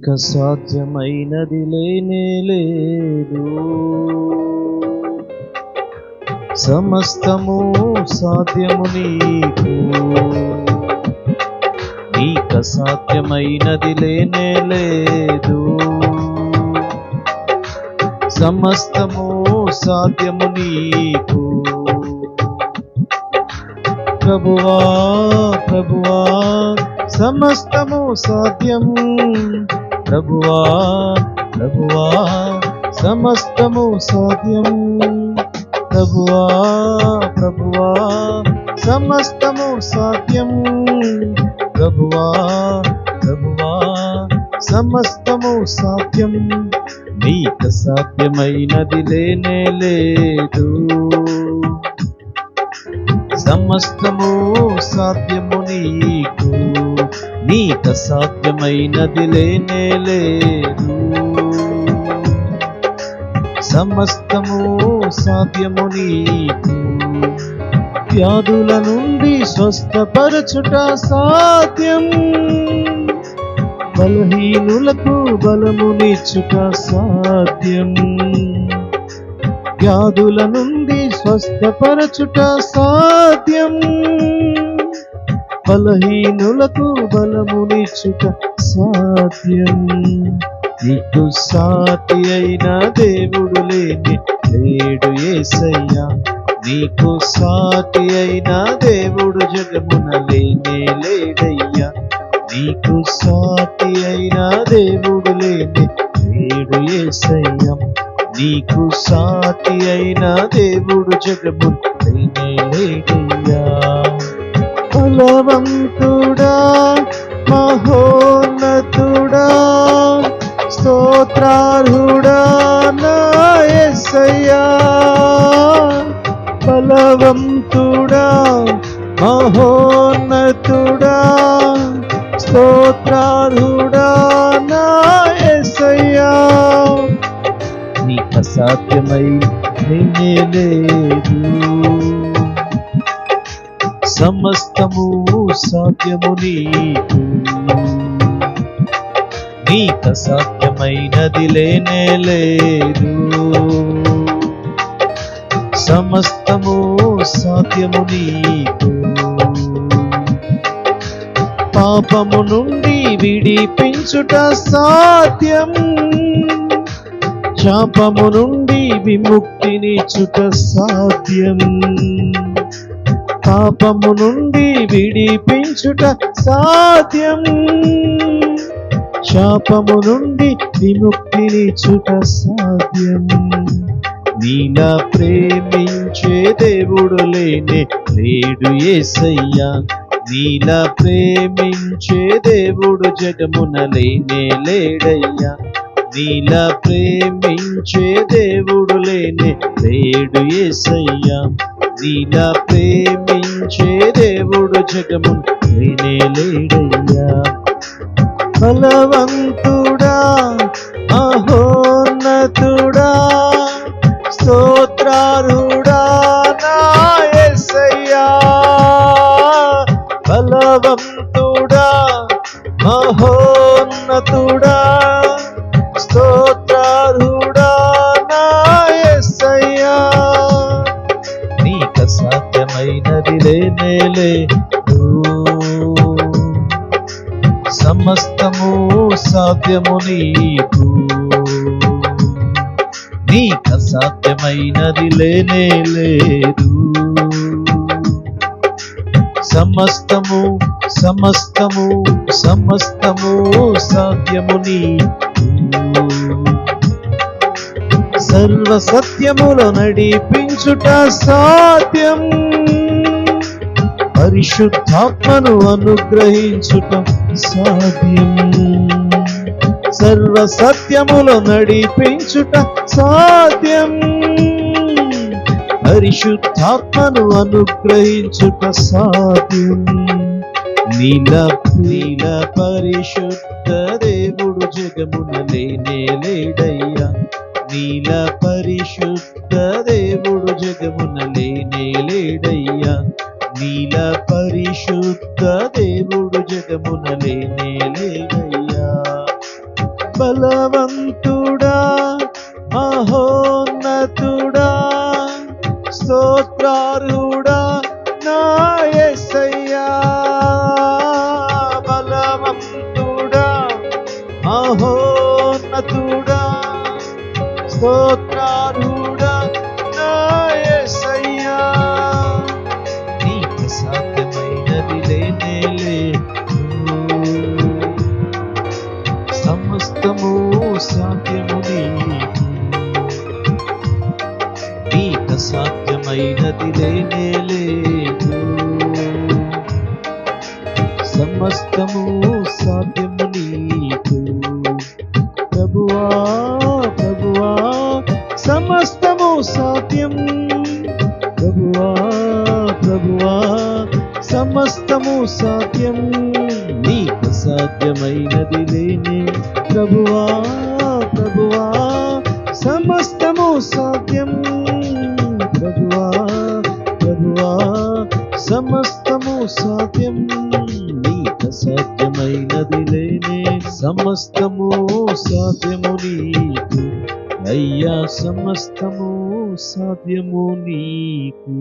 ఇక సాధ్యమైనది లేనే లేదు. సమస్తము సాధ్యము నీకు. ఇక సాధ్యమైనది లేనే లేదు. సమస్తము సాధ్యము నీకు. ప్రభువా ప్రభువా సమస్తము సాధ్యం. ప్రభువా ప్రభువా సమస్తము సాధ్యం ప్రభువా ప్రభువా సమస్తము సాధ్యం ప్రభువా ప్రభువా సమస్తము సాధ్యం నీకు సాధ్యమైనది లేనే లేదు. సమస్తము సాధ్యము నీకు. నీక సాధ్యమైనది లేనే లేదు. సమస్తము సాధ్యము నీకు. వ్యాధుల నుండి స్వస్థపరచుట సాధ్యం. బలహీనులకు బలమునిచ్చుట సాధ్యం. వ్యాధుల నుండి స్వస్థపరచుట సాధ్యం. బలహీనులకు బలమునిచ్చుట సాధ్యం. నీకు సాటి అయిన దేవుడు లేని లేడు ఏసయ్యా. నీకు సాటి అయిన దేవుడు జగమున లేనే లేడయ్యా. నీకు సాటి అయిన దేవుడు లేని లేడు ఏసయ్యం. నీకు సాటి అయిన దేవుడు జగము లేడయ్యా. బలవంతుడా మహోన్నతుడా స్తోత్రార్హుడా నాయసయ్యా బలవంతుడా మహోన్నతుడా స్తోత్రార్హుడా నాయసయ్యా నీకు అసాధ్యమై నేనే లేదు సమస్తము సాధ్యము నీకు. సాధ్యమైనది లేనే లేదు. సమస్తము సాధ్యము నీకు. పాపము నుండి విడిపించుట సాధ్యం. శాపము నుండి విముక్తినిచ్చుట సాధ్యం. పాపము నుండి విడిపించుట సాధ్యం. శాపము నుండి విముక్తినిచ్చుట సాధ్యం. నీలా ప్రేమించే దేవుడు లేనే లేడు ఏసయ్యా. నీలా ప్రేమించే దేవుడు జగమున లేనే లేడయ్యా. నీలా ప్రేమించే దేవుడు లేనే లేడు ఏసయ్యా. నీలా ప్రేమించే దేవుడు జగము వినేలేడయ్యా లేడయ్యా. సాధ్యమైనది లేనేలే సమస్తము సాధ్యము నీకు. నీకు సాధ్యమైనది లేనే లేదు సమస్తము సమస్తము సమస్తము సాధ్యము నీకు. సర్వ సత్యములో నడిపించుట సాధ్యం. పరిశుద్ధాత్మను అనుగ్రహించుట సాధ్యం. సర్వ సత్యములో నడిపించుట సాధ్యం. పరిశుద్ధాత్మను అనుగ్రహించుట సాధ్యం. నీల నీల పరిశుద్ధ దేవుడు జగమున లేనే లేడయ్యా. నీల పరిశుద్ధ దేవుడు జగమున లేనే లేడయ్యా. నీల పరిశుద్ధ దేవుడు జగమున లేనే లేడయ్యా. బలవంతుడా మహోన్నతుడా స్తోత్రారుడా నాయసయ్యా బలవంతుడా మహోన్నతుడా. స్తోత్రారుడా నా నీకు సాధ్యమైనది లేనే సమస్తము సాధ్యము నీకు. సాధ్యమైనది లేనే లేదు సమస్తము సాధ్యము ప్రభువా ప్రభువా సమస్తము సాధ్యం నీకు సాధ్యమైనది లేనే. ప్రభువా ప్రభువా సమస్తము సాధ్యం ప్రభువా ప్రభువా సమస్తము సాధ్యం నీకు సాధ్యమైనది లేనే. సమస్తము సాధ్యము నీకు. అయ్యా సమస్తము సాధ్యము నీకు.